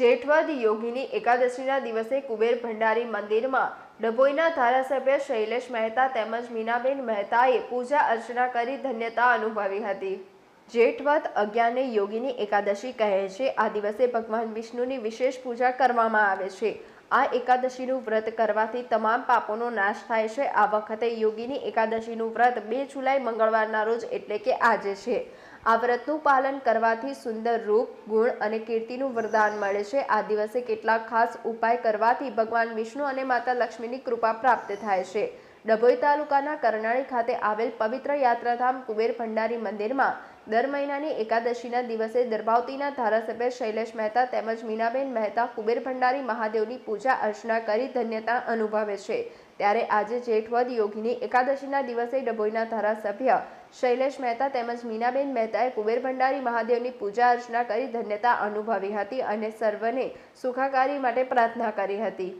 જેઠવદ યોગીની એકાદશીના દિવસે કુબેર ભંડારી મંદિરમાં ડભોઈના ધારાસભ્ય શૈલેષ મહેતા તેમજ મીનાબેન મહેતાએ પૂજા અર્ચના કરી ધન્યતા અનુભવી હતી. જેઠવદ અગિયારને યોગીની એકાદશી કહે છે. આ દિવસે ભગવાન વિષ્ણુની વિશેષ પૂજા કરવામાં આવે છે. આ એકાદશીનું વ્રત કરવાથી તમામ પાપોનો નાશ થાય છે. આ વખતે યોગીની એકાદશીનું વ્રત બે જુલાઈ મંગળવારના રોજ એટલે કે આજે છે. આ વ્રતનું પાલન કરવાથી સુંદર રૂપ, ગુણ અને કીર્તિનું વરદાન મળે છે. આ દિવસે કેટલાક ખાસ ઉપાય કરવાથી ભગવાન વિષ્ણુ અને માતા લક્ષ્મીની કૃપા પ્રાપ્ત થાય છે. ડભોઈ તાલુકાના કરનાળી ખાતે આવેલ પવિત્ર યાત્રાધામ કુબેર ભંડારી મંદિરમાં દર મહિનાની એકાદશીના દિવસે દરભાવતીના ધારાસભ્ય શૈલેષ મહેતા તેમજ મીનાબેન મહેતા કુબેર ભંડારી મહાદેવની પૂજા અર્ચના કરી ધન્યતા અનુભવે છે. ત્યારે આજે જેઠવદ યોગીની એકાદશીના દિવસે ડભોઈના ધારાસભ્ય શૈલેષ મહેતા તેમજ મીનાબેન મહેતાએ કુબેર ભંડારી મહાદેવની પૂજા અર્ચના કરી ધન્યતા અનુભવી હતી અને સર્વને સુખાકારી માટે પ્રાર્થના કરી હતી.